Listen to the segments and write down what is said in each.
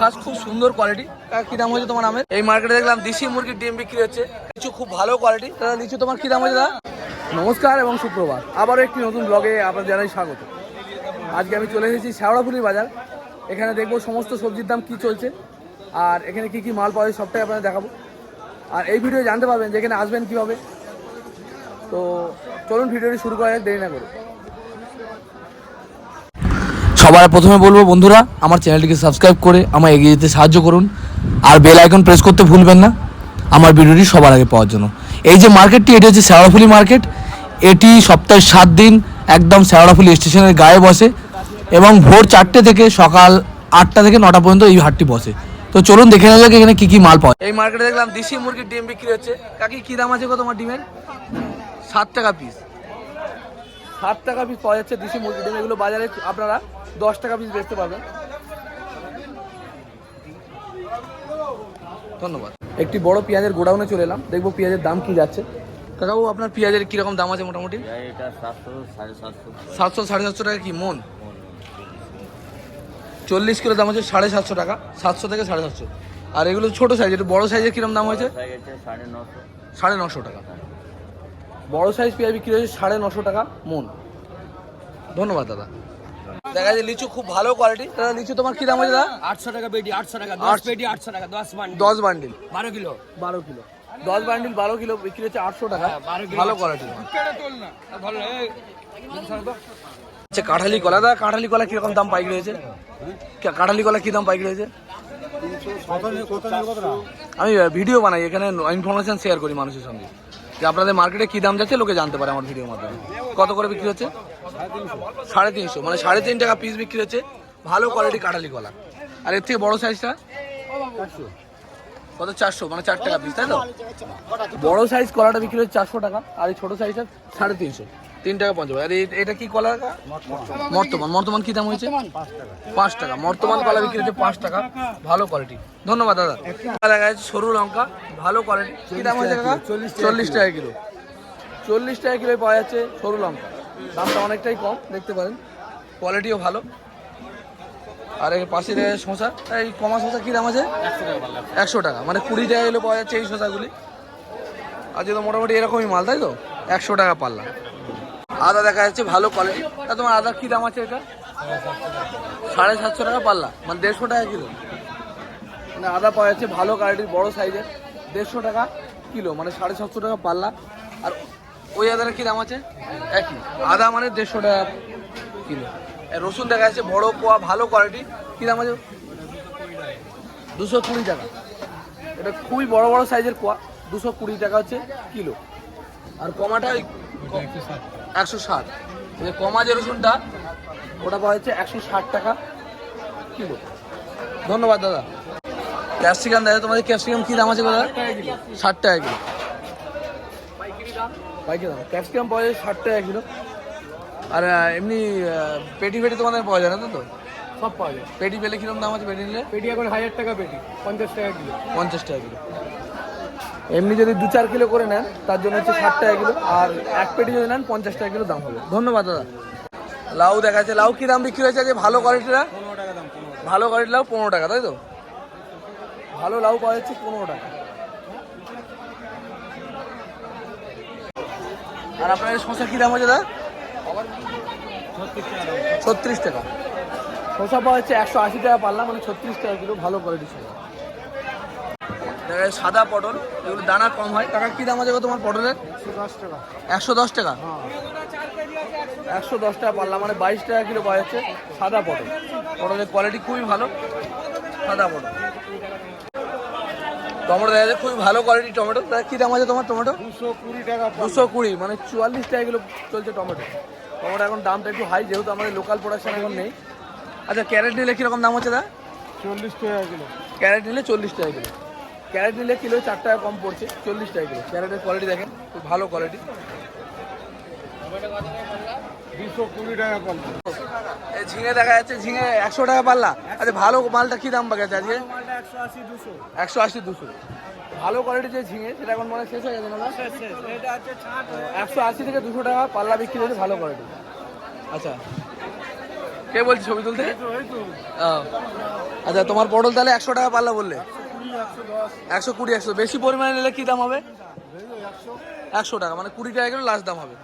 খাস খুব সুন্দর কোয়ালিটি কি দাম হয়েছে তোমার আমের? এই মার্কেটে দেখলাম দেশি মুরগির ডিম বিক্রি হচ্ছে। লিচু খুব ভালো কোয়ালিটি দাদা লিচু তোমার কি দাম হয়েছে দাদা? নমস্কার এবং সুপ্রভাত। আবারও একটি নতুন ব্লগে আপনার জানাই স্বাগত। আজকে আমি চলে এসেছি শেওড়াফুলির বাজার। এখানে দেখব সমস্ত সবজির দাম কি চলছে আর এখানে কি কি মাল পাওয়া যায় সবটাই আপনাদের দেখাবো। আর এই ভিডিও জানতে পারবেন যে এখানে আসবেন কীভাবে। তো চলুন ভিডিওটি শুরু করা যাক দেরি না করে। সবার প্রথমে বলব বন্ধুরা, আমার চ্যানেলটিকে সাবস্ক্রাইব করে আমায় এগিয়ে যেতে সাহায্য করুন। আর বেল আইকন প্রেস করতে ভুলবেন না, আমার ভিডিওটি সবার আগে পাওয়ার জন্য। এই যে মার্কেটটি এটি হচ্ছে শ্যাওড়াফুলি মার্কেট এটি সপ্তাহে সাত দিন একদম শ্যাওড়াফুলি স্টেশনের গায়ে বসে এবং ভোর চারটে থেকে সকাল আটটা থেকে নটা পর্যন্ত এই হাটটি বসে। তো চলুন দেখে নেওয়া যাক এখানে কি কি মাল পাওয়া এই মার্কেটে দেখলাম দেশি মুরগির ডিম বিক্রি হচ্ছে। কাকি, কি দাম আছে গো তোমার ডিমের? সাত টাকা পিস সাত টাকা পিস পাওয়া যাচ্ছে দেশি মুরগি ডিম। এগুলো বাজারে, আপনারা দশ টাকা পিস বেচতে পারবেন ধন্যবাদ। একটি বড় পেঁয়াজের গোডাউনে চলে এলাম। দেখব পেঁয়াজের দাম কি যাচ্ছে। কাকাবু আপনার পেঁয়াজের কীরকম দাম আছে মোটামুটি? সাতশো সাড়ে সাতশো। টাকা কি মন? চল্লিশ কিলো দাম আছে সাড়ে সাতশো টাকা সাতশো থেকে সাড়ে সাতশো। আর এগুলো ছোট সাইজ এটা বড় সাইজের কীরকম দাম হয়েছে? সাড়ে নশো। টাকা। বড় সাইজ পেঁয়াজ বিক্রি হয়েছে সাড়ে নশো টাকা মন। ধন্যবাদ দাদা। দেখা যায় লিচু খুব ভালো কোয়ালিটি দাদা লিচু তোমার কি দাম আছে দাদা? আটশো টাকা পেটি আটশো টাকা আটশো। দশ পেটি আটশো টাকা দশ মান দশ বান্ডিল বারো কিলো। বারো কিলো। দশ বান্ডিল বারো কিলো বিক্রি হচ্ছে আটশো টাকা। হ্যাঁ, ভালো কোয়ালিটি আচ্ছা কাঁঠালি কলা দাদা কাঁঠালি কলা কীরকম দাম পাইকারি হয়েছে? কা- কাঁঠালি কলা কি দাম পাইকারি রয়েছে আমি ভিডিও বানাই এখানে ইনফরমেশন শেয়ার করি মানুষের সঙ্গে। যে আপনাদের মার্কেটে কি দাম যাচ্ছে লোকে জানতে পারে আমার ভিডিওর মাধ্যমে। কত করে বিক্রি হচ্ছে? সাড়ে তিনশো। মানে সাড়ে তিন টাকা পিস বিক্রি হচ্ছে ভালো কোয়ালিটি কাটালি কলা আর এর থেকে বড় সাইজটা কত? চারশো মানে চার টাকা পিস তাই তো? বড় সাইজ কলাটা বিক্রি হচ্ছে চারশো টাকা, আর এই ছোটো সাইজটা সাড়ে তিনশো। তিন টাকা পঞ্চাশ। আর এটা কি কলা মর্তমান মর্তমান কি দাম হয়েছে? পাঁচ টাকা। মর্তমান কলা বিক্রি হচ্ছে পাঁচ টাকা। ভালো কোয়ালিটি ধন্যবাদ, দাদা। দেখা যাচ্ছে সরু লঙ্কা, ভালো কোয়ালিটি কি দাম হয়েছে কাকা চল্লিশ টাকা কিলো। চল্লিশ টাকা কিলো পাওয়া যাচ্ছে সরু লঙ্কা। দামটা অনেকটাই কম, দেখতে পারেন। কোয়ালিটিও ভালো। আর এর পাশে শশা এই কমা শশা কি দাম আছে? একশো টাকা। মানে কুড়ি টাকা কিলো পাওয়া যাচ্ছে এই শশাগুলি আজকে তো মোটামুটি এরকমই মাল, তাই তো? একশো টাকা পাল্লা। আদা দেখা যাচ্ছে ভালো কোয়ালিটি তা তোমার আদা কি দাম আছে এটা? সাড়ে সাতশো টাকা পাল্লা মানে দেড়শো টাকা কিলো। মানে আদা পাওয়া যাচ্ছে ভালো কোয়ালিটির বড় সাইজের দেড়শো টাকা কিলো মানে সাড়ে সাতশো টাকা পাল্লা। আর ওই আদার কি দাম আছে? একই। আদা মানে দেড়শো টাকা কিলো। রসুন দেখা যাচ্ছে বড় কোয়া ভালো কোয়ালিটি কি দাম আছে? দুশো কুড়ি টাকা। এটা খুবই বড় বড় সাইজের কোয়া দুশো কুড়ি টাকা হচ্ছে কিলো। আর কমাটা একশো ষাট। কমা যে রসুনটা ওটা পাওয়া যাচ্ছে একশো ষাট টাকা কিলো। ধন্যবাদ দাদা। ক্যাপসিকাম দাদা তোমাদের ক্যাপসিকাম কী দাম আছে দাদা ষাট টাকা কিলো। পাইকারি দাম। ক্যাপসিকাম পাওয়া যায় ষাট টাকা কিলো। আর এমনি পেটি ফেটি তোমাদের পাওয়া যায় না তো তো? সব পাওয়া যায়। পেটি পেলে কীরকম দাম আছে পেটি নিলে? পেটি এখন হাজার টাকা পেটি পঞ্চাশ টাকা কিলো। পঞ্চাশ টাকা কিলো। এমনি যদি দু চার কিলো করে নেন, তার জন্য হচ্ছে ষাট টাকা কিলো। আর এক পেটি যদি নেন, পঞ্চাশ টাকা কিলো দাম হবে। ধন্যবাদ, দাদা। লাউ দেখা যাচ্ছে লাউ কি দাম বিক্রি হয়েছে যে ভালো কোয়ালিটিটা ভালো কোয়ালিটির লাউ পনেরো টাকা, তাই তো? ভালো লাউ পাওয়া যাচ্ছে পনেরো টাকা। আর আপনার শসা কি দাম হচ্ছে দাদা? ছত্রিশ টাকা। শসা পাওয়া যাচ্ছে একশো আশি টাকা পারলাম মানে ছত্রিশ টাকা কিলো, ভালো কোয়ালিটির যাচ্ছে সাদা পটল এগুলো দানা কম হয়। টাকা কি দাম আছে তোমার পটলের? একশো দশ টাকা। একশো দশ টাকা পারলাম মানে বাইশ টাকা কিলো পাওয়া যাচ্ছে সাদা পটল। পটলের কোয়ালিটি খুবই ভালো সাদা পটল। টমেটো দেখা যাচ্ছে খুবই ভালো কোয়ালিটি টমেটো। তা কি দাম আছে তোমার টমেটো? দুশো কুড়ি টাকা দুশো কুড়ি মানে চুয়াল্লিশ টাকা কিলো চলছে টমেটো। টমেটো এখন দামটা একটু হাই যেহেতু আমাদের লোকাল প্রোডাকশন এখন নেই। আচ্ছা ক্যারেট নিলে কীরকম দাম হচ্ছে দা চল্লিশ টাকা কিলো। ক্যারেট নিলে চল্লিশ টাকা কিলো। ক্যারেট নিলে কিলো চার টাকা কম পড়ছে চল্লিশ টাকা কিলো। ক্যারেটের কোয়ালিটি দেখেন খুব ভালো কোয়ালিটি ঝিঙে দেখা যাচ্ছে ঝিঙে একশো টাকা পাল্লা। আচ্ছা ভালো মালটা কি দাম আজকে? একশো আশি দুশো। ভালো কোয়ালিটির যে ঝিঙে সেটা এখন মনে শেষ হয়ে গেছে না? একশো আশি থেকে দুশো টাকা পাল্লা বিক্রি হচ্ছে ভালো কোয়ালিটি আচ্ছা। কে বলছি ছবি তুলতে। আচ্ছা তোমার পটল তাহলে একশো টাকা পাল্লা বললে? একশো কুড়ি একশো। বেশি পরিমাণে নিলে কি দাম হবে? একশো টাকা মানে কুড়ি টাকা কিলো লাস্ট দাম হবে।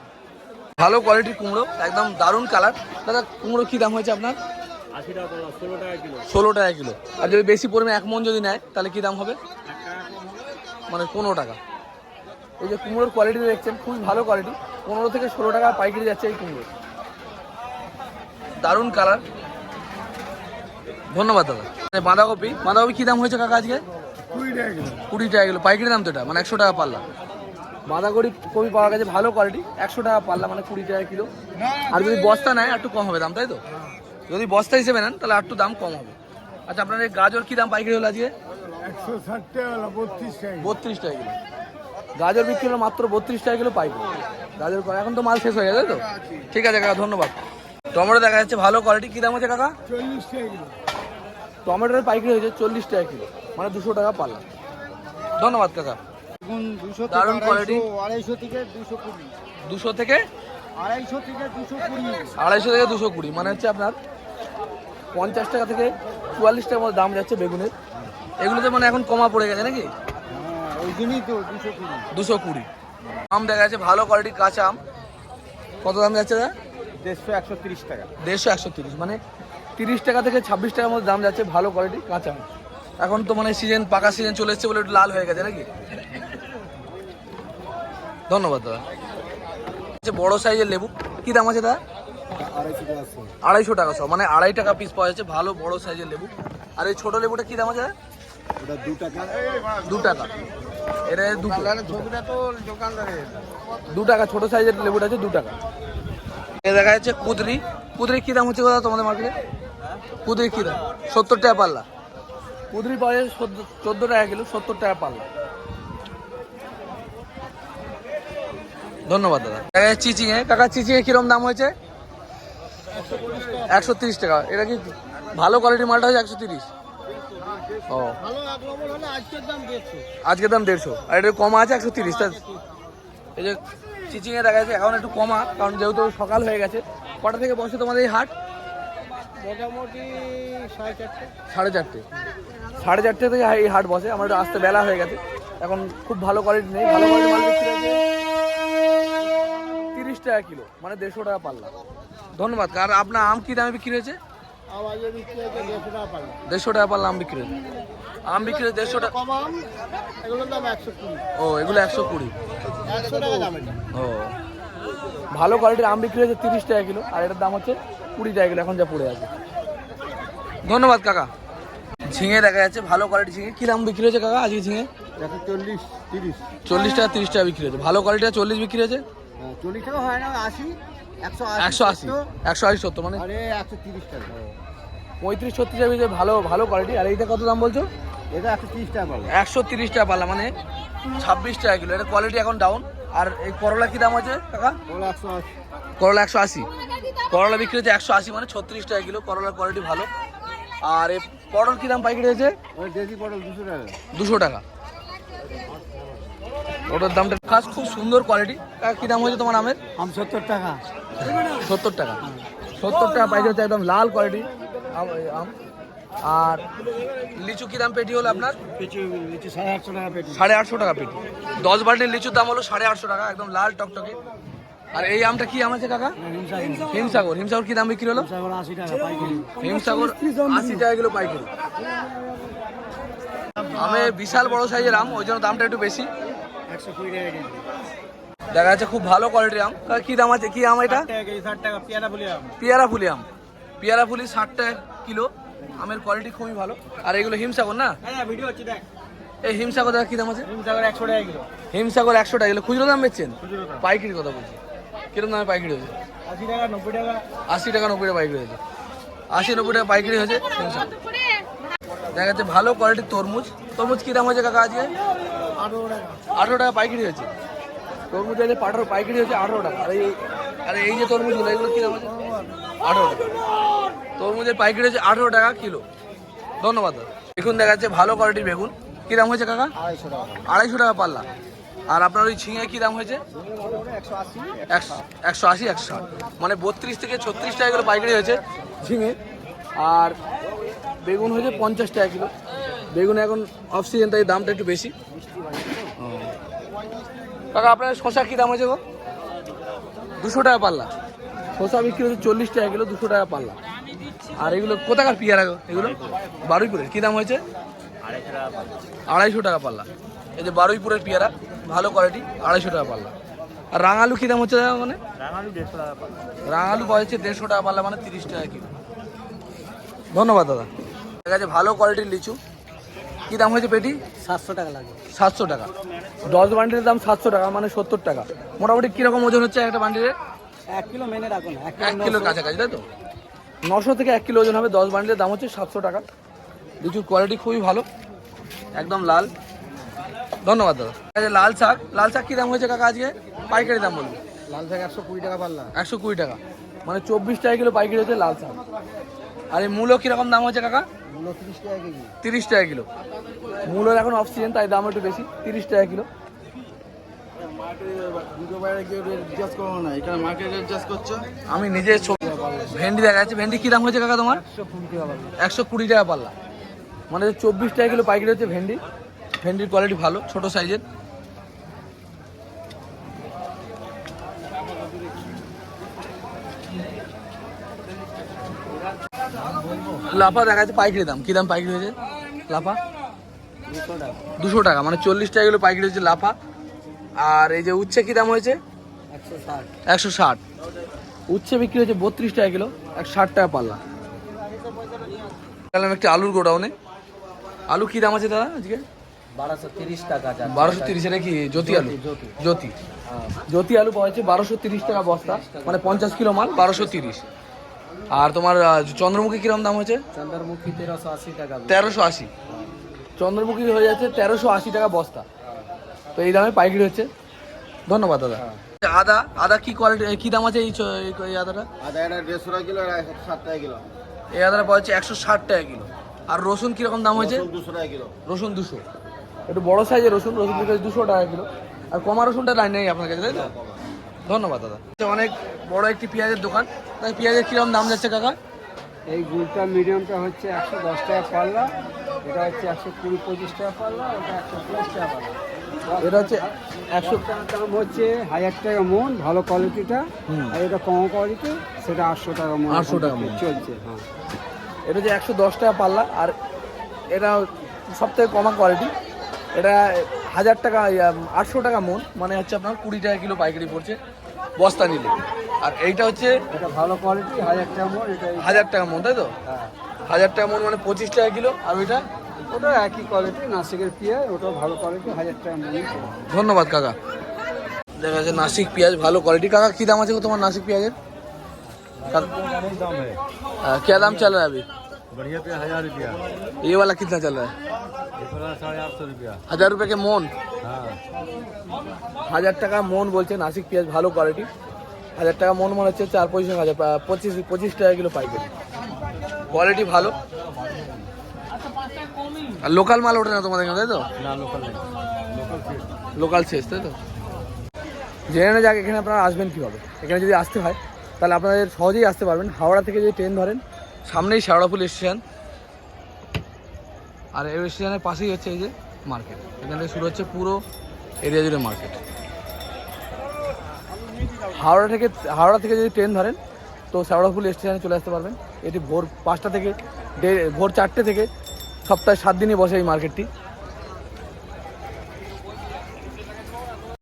ভালো কোয়ালিটির কুমড়ো একদম দারুণ কালার দাদা কুমড়ো কি দাম হয়েছে আপনার? ষোলো টাকা কিলো। আর যদি বেশি পরিমাণে এক মন যদি নেয় তাহলে কি দাম হবে? মানে পনেরো টাকা। এই যে কুমড়োর কোয়ালিটি দেখছেন খুবই ভালো কোয়ালিটি পনেরো থেকে ষোলো টাকা পাইকারি যাচ্ছে এই কুমড়ো। দারুণ কালার ধন্যবাদ দাদা। মানে বাঁধাকপি বাঁধাকপি কী দাম হয়েছে কাকা আজকে? কুড়ি টাকা কিলো। দাম তো এটা মানে একশো টাকা ভালো কোয়ালিটি একশো টাকা পাল্লা মানে কুড়ি টাকা কিলো। আর যদি বস্তা নেয়, একটু কম হবে দাম, তাই তো? যদি বস্তা হিসেবে নেন, তাহলে একটু দাম কম হবে। আচ্ছা আপনার এই গাজর কী দাম পাইকারি হলো আজকে? একশো ষাট টাকা বত্রিশ টাকা কিলো। গাজর বিক্রি হলো মাত্র বত্রিশ টাকা কিলো পাইকারি গাজর এখন তো মাল শেষ হয়ে গেছে তো? ঠিক আছে, কাকা, ধন্যবাদ। টমেটো দেখা যাচ্ছে ভালো কোয়ালিটি কী দাম আছে, কাকা? চল্লিশ টাকা কিলো টমেটোর পাইকারি হয়েছে চল্লিশ টাকা কিলো মানে দুশো টাকা পাল্লা। ধন্যবাদ কাকা। দারুণ quality। আড়াইশো থেকে দুশো কুড়ি। দুশো থেকে? আড়াইশো থেকে দুশো কুড়ি। আড়াইশো থেকে দুশো কুড়ি মানে হচ্ছে আপনার পঞ্চাশ টাকা থেকে চুয়াল্লিশ টাকার মতো দাম যাচ্ছে বেগুনের। এগুলোতে মানে এখন কমা পড়ে গেছে নাকি? হ্যাঁ ওই জন্যই তো দুশো কুড়ি। দুশো কুড়ি। আম দেখা যাচ্ছে ভালো কোয়ালিটির কাঁচা আম। কত দাম যাচ্ছে দাদা? দেড়শো একশো তিরিশ টাকা। দেড়শো একশো তিরিশ মানে তিরিশ টাকা থেকে ছাব্বিশ টাকার মধ্যে দাম যাচ্ছে ভালো কোয়ালিটি কাঁচা। আম এখন তো মানে সিজন পাকা সিজন চলে এসছে বলে একটু লাল হয়ে গেছে নাকি? ধন্যবাদ দাদা। আচ্ছা বড় সাইজের লেবু। কি দাম আছে দাদা? আড়াইশো টাকা আছে সব। মানে আড়াই টাকা পিস পাওয়া যাচ্ছে ভালো বড় সাইজের লেবু। আর এই ছোট লেবুটা কি দাম আছে দাদা? দু টাকা। দু টাকা। এটা দুটো। দোকানদারের। দু টাকা ছোট সাইজের লেবুটা আছে দু টাকা। এ দেখা যাচ্ছে কুদরি। কুদরি কি দাম হচ্ছে দাদা তোমাদের মার্কেটে কুদরি কি দাম সত্তর টাকা পাল্লা। কুদরি পাওয়া যায় চোদ্দ টাকা কিলো সত্তর টাকা পাল্লা। ধন্যবাদ দাদা। চিচিঙে কাকা চিচিঙে কিরম দাম হয়েছে? একশো তিরিশ টাকা। এটা কি ভালো কোয়ালিটির মালটা হয়েছে একশো তিরিশ? ও। আজকের দাম দেড়শো। আর এটা কমা আছে একশো তিরিশ এই যে চিচিংয়ে দেখা যাচ্ছে এখন একটু কমা কারণ যেহেতু সকাল হয়ে গেছে কটা থেকে বসে তোমাদের এই হাট? মোটামুটি সাড়ে চারটে। সাড়ে চারটে। সাড়ে চারটে থেকে এই হাট বসে। আমার একটু আসতে বেলা হয়ে গেছে। এখন খুব ভালো কোয়ালিটি নেই। ভালো কোয়ালিটি মাল বিক্রি তিরিশ টাকা কিলো মানে দেড়শো টাকা পাল্লা। ধন্যবাদ। আর আপনার আম কি দামে বিক্রি হয়েছে? দেড়শো টাকা পাল্লা। আম বিক্রি হয়েছে। আম বিক্রি দেড়শো টাকা ও এগুলো একশো কুড়ি। একশো টাকা দাম ও। ভালো কোয়ালিটির আম বিক্রি হয়েছে তিরিশ টাকা কিলো আর এটার দাম হচ্ছে কুড়ি টাকা কিলো এখন যা পড়ে আছে। ধন্যবাদ কাকা। ঝিঙে দেখা যাচ্ছে ভালো কোয়ালিটি ঝিঙে। কি দাম বিক্রি হয়েছে কাকা আজকে ঝিঙে? একশো চল্লিশ তিরিশ। চল্লিশ টাকা তিরিশ টাকা বিক্রি হয়েছে। ভালো কোয়ালিটিটা চল্লিশ বিক্রি হয়েছে? হ্যাঁ, চল্লিশ টাকা হয় না আশি একশো একশো আশি একশো আশি সত্তর মানে? আরে একশো তিরিশ টাকা। পঁয়ত্রিশ ছত্রিশ টাকা ভালো ভালো কোয়ালিটি আর এইটা কত দাম বলছো? এটা একশো তিরিশ টাকা পাবো একশো তিরিশ টাকা পাল্লা মানে ছাব্বিশ টাকা কিলো। এটা কোয়ালিটি এখন ডাউন আর এই করলা কি দাম আছে কাকা? করলা একশো আশি। করলা বিক্রি হচ্ছে একশো আশি মানে ছত্রিশ টাকা কিলো করলার কোয়ালিটি ভালো। আর এই পটল কি দাম পাইকারি হয়েছে? ওই দেশি টাকা। ওটার দামটা খাস খুব সুন্দর কোয়ালিটি কি দাম হয়েছে তোমার আমের আম সত্তর টাকা। সত্তর টাকা। সত্তর টাকা পাইকারি হচ্ছে একদম লাল কোয়ালিটি আম আম। আর লিচু কি দাম পেটি হলো আপনার? সাড়ে আটশো টাকা পেটি। দশ বাল্টির লিচুর দাম হলো সাড়ে আটশো টাকা একদম লাল টকটকে। আর এই আমটা কি আম আছে কাকা? হিমসাগর। হিমসাগর। কি দাম বিক্রি হলো? হিমসাগর আশি টাকা কিলো পাইকারি। আমে বিশাল বড় সাইজের আম ওই জন্য দামটা একটু বেশি। দেখা যাচ্ছে খুব ভালো কোয়ালিটির আম। কি দাম আছে? কি আম এটা? পেয়ারা আম পেয়ারা ফুলি আম। পেয়ারা ফুলি ষাট টাকা কিলো। আমের কোয়ালিটি খুবই ভালো। আর এগুলো হিমসাগর না? হ্যাঁ ভিডিও হচ্ছে দেখ। এই হিমসাগর কি দাম আছে? হিমসাগর একশো টাকা কিলো। হিমসাগর একশো টাকা কিলো। খুচরো দাম বেচছেন? খুচরো দাম। পাইকারি কথা বলছি। কীরকম দামে পাইকারি হয়েছে? আশি টাকা নব্বই টাকা। আশি টাকা নব্বই টাকা পাইকারি হয়েছে। আশি নব্বই টাকা পাইকারি হয়েছে হিমসাগর। দেখা যাচ্ছে ভালো কোয়ালিটির তরমুজ। তরমুজ কি দাম হয়েছে কাকা আজকে? আঠারো টাকা। আঠেরো টাকা পাইকারি হয়েছে। তরমুজ আছে পাঠারো পাইকারি হচ্ছে আঠেরো টাকা। আর এই আর এই যে তরমুজগুলো এগুলো কী দাম আছে আঠেরো টাকা। তরমুজের পাইকারি হচ্ছে আঠেরো টাকা কিলো। ধন্যবাদ দাদা। দেখুন দেখা যাচ্ছে ভালো কোয়ালিটির বেগুন। কী দাম হয়েছে কাকা? আড়াইশো টাকা। পাল্লা। আর আপনার ওই ঝিঙে কী দাম হয়েছে? একশো আশি একশো ষাট। মানে বত্রিশ থেকে ছত্রিশ টাকা কিলো পাইকারি হয়েছে ঝিঙে। আর বেগুন হয়েছে পঞ্চাশ টাকা কিলো। বেগুন এখন অফ সিজন তাই দামটা একটু বেশি। কাকা আপনার শশা কী দাম হয়েছে গো? দুশো টাকা পাল্লা। শশা বিক্রি হচ্ছে চল্লিশ টাকা কিলো দুশো টাকা পাল্লা। আর এগুলো কোথাকার পিয়ারা গো? এগুলো? বারুইপুরের। কী দাম হয়েছে? আড়াইশো টাকা পাল্লা। এই যে বারুইপুরের পেয়ারা ভালো কোয়ালিটি আড়াইশো টাকা পাল্লা। আর রাঙালু কী দাম হচ্ছে দাদা মানে? রাঙালু দেড়শো টাকা পাল্লা। রাঙালু পাওয়া যাচ্ছে দেড়শো টাকা পাল্লা মানে তিরিশ টাকা কিলো। ধন্যবাদ দাদা। ঠিক আছে ভালো কোয়ালিটির লিচু। কী দাম হয়েছে পেটি? সাতশো টাকা লাগে। সাতশো টাকা। দশ বান্ডিলের দাম সাতশো টাকা মানে সত্তর টাকা। মোটামুটি কীরকম ওজন হচ্ছে একটা বান্ডিলে? এক কিলো মেনে রাখুন এক এক কিলোর কাছাকাছি তাই তো? নশো থেকে এক কিলো ওজন হবে দশ বান্ডিলের দাম হচ্ছে সাতশো টাকা। লিচুর কোয়ালিটি খুবই ভালো একদম লাল। ধন্যবাদ দাদা। আছে, লাল শাক লাল শাক কী দাম হয়েছে কাকা আজকে? পাইকারি দাম বলুন। লাল শাক একশো কুড়ি টাকা পাল্লা। একশো কুড়ি টাকা। মানে চব্বিশ টাকা কিলো পাইকারি হচ্ছে লাল শাক। আর এই মূলো কীরকম দাম হচ্ছে কাকা? মূল্য তিরিশ টাকা কেজি। তিরিশ টাকা কিলো। মূলোর এখন অফ সিজন তাই দাম একটু বেশি তিরিশ টাকা কিলো। আমি নিজে ভেন্ডি দেখা যাচ্ছে। ভেন্ডি কী দাম হয়েছে কাকা তোমার? একশো কুড়ি টাকা পাল্লা। মানে চব্বিশ টাকা কিলো পাইকারি হচ্ছে ভেন্ডি। ভেন্ডির কোয়ালিটি ভালো ছোট সাইজের লাফা দেখা যাচ্ছে পাইকারি দাম। কী দাম পাইকারি হয়েছে? লাফা? দুশো টাকা। মানে চল্লিশ টাকা কিলো পাইকারি হচ্ছে লাফা। আর এই যে উচ্ছে কী দাম হয়েছে? একশো ষাট। উচ্ছে বিক্রি হচ্ছে বত্রিশ টাকা কিলো এক ষাট টাকা পাল্লা। গেলাম একটি আলুর গোডাউনে। আলু কী দাম আছে দাদা আজকে? বারোশো তিরিশ টাকা বারোশো তিরিশ এটা কি জ্যোতি আলু? জ্যোতি। জ্যোতি। জ্যোতি আলু পাওয়া যাচ্ছে বারোশো তিরিশ টাকা বস্তা মানে পঞ্চাশ কিলো মাল। বারোশো তিরিশ। আর তোমার চন্দ্রমুখী কিরম দাম হচ্ছে চন্দ্রমুখী তেরোশো আশি টাকা তেরোশো আশি। চন্দ্রমুখী হয়ে যাচ্ছে তেরোশো আশি টাকা বস্তা। তো এই দামে পাইকারি হচ্ছে। ধন্যবাদ দাদা। আদা আদা কি কোয়ালিটি কি দাম আছে এই চ- এই- এই আদাটা? আদা এটা দেড়শো টাকা কিলো আর একশো ষাট টাকা কিলো। এই আদাটা পাওয়া যাচ্ছে একশো ষাট টাকা কিলো। আর রসুন কীরকম দাম হয়েছে? দুশো টাকা কিলো। রসুন দুশো। একটু বড় সাইজের রসুন রসুন দুশো টাকা কিলো। আর কমা রসুনটা লাইন নেই আপনার কাছে তাই তো? ধন্যবাদ দাদা। আচ্ছা, অনেক বড় একটি পেঁয়াজের দোকান। তাই পেঁয়াজের কীরকম দাম যাচ্ছে কাকা? এই গুড়টা মিডিয়ামটা হচ্ছে একশো দশ টাকা পাল্লা এটা হচ্ছে একশো কুড়ি পঁচিশ টাকা পাল্লা এটা একশো তিরিশ টাকা পাল্লা। এটা হচ্ছে একশো দাম হচ্ছে হাজার টাকা মন ভালো কোয়ালিটিটা আর এটা কম কোয়ালিটি সেটা আটশো টাকা মন। 800 টাকা মণ। চলছে হ্যাঁ। এটা হচ্ছে একশো দশ টাকা পাল্লা আর এটা সব থেকে কমা কোয়ালিটি এটা হাজার টাকা আটশো টাকা মন মানে হচ্ছে আপনার কুড়ি টাকা কিলো পাইকারি পড়ছে বস্তা নিলে। আর এইটা হচ্ছে এটা ভালো কোয়ালিটি হাজার টাকা মন এটা হাজার টাকা মন তাই তো? হ্যাঁ। হাজার টাকা মন মানে পঁচিশ টাকা কিলো আর ওইটা ওটা একই কোয়ালিটি নাসিকের পেঁয়াজ ওটাও ভালো কোয়ালিটি হাজার টাকা মন ধন্যবাদ কাকা দেখা যাচ্ছে নাসিক পেঁয়াজ ভালো কোয়ালিটি কাকা কি দাম আছে গো তোমার নাসিক পেঁয়াজের दाम है आ, क्या दाम चल रहा है अभी बढ़िया पे हजार रुपया ये वाला कितना चल रहा है साढ़े आठ सौ रुपया হাজার রুপে কে মন हाँ হাজার টাকা মন বলছে নাসিক পেঁয়াজ ভালো কোয়ালিটি হাজার টাকা মন মনে হচ্ছে চার পঁচিশ হাজার পা- পঁচিশ পঁচিশ টাকা কিলো পাইকারি কোয়ালিটি ভালো আর লোকাল মাল ওঠে না তোমাদের এখানে তাই তো? লোকাল শেষ তাই তো? জেনে না যাক এখানে আপনারা আসবেন কীভাবে। এখানে যদি আসতে হয় তাহলে আপনাদের সহজেই আসতে পারবেন। হাওড়া থেকে যদি ট্রেন ধরেন সামনেই শেওড়াফুল স্টেশন। আর এই স্টেশনের পাশেই হচ্ছে এই যে মার্কেট। এখান থেকে শুরু হচ্ছে পুরো এরিয়া জুড়ে মার্কেট। হাওড়া থেকে হাওড়া থেকে যদি ট্রেন ধরেন তো শেওড়াফুল স্টেশনে চলে আসতে পারবেন। এটি ভোর পাঁচটা থেকে ভোর চারটে থেকে সপ্তাহে সাত দিনই বসে এই মার্কেটটি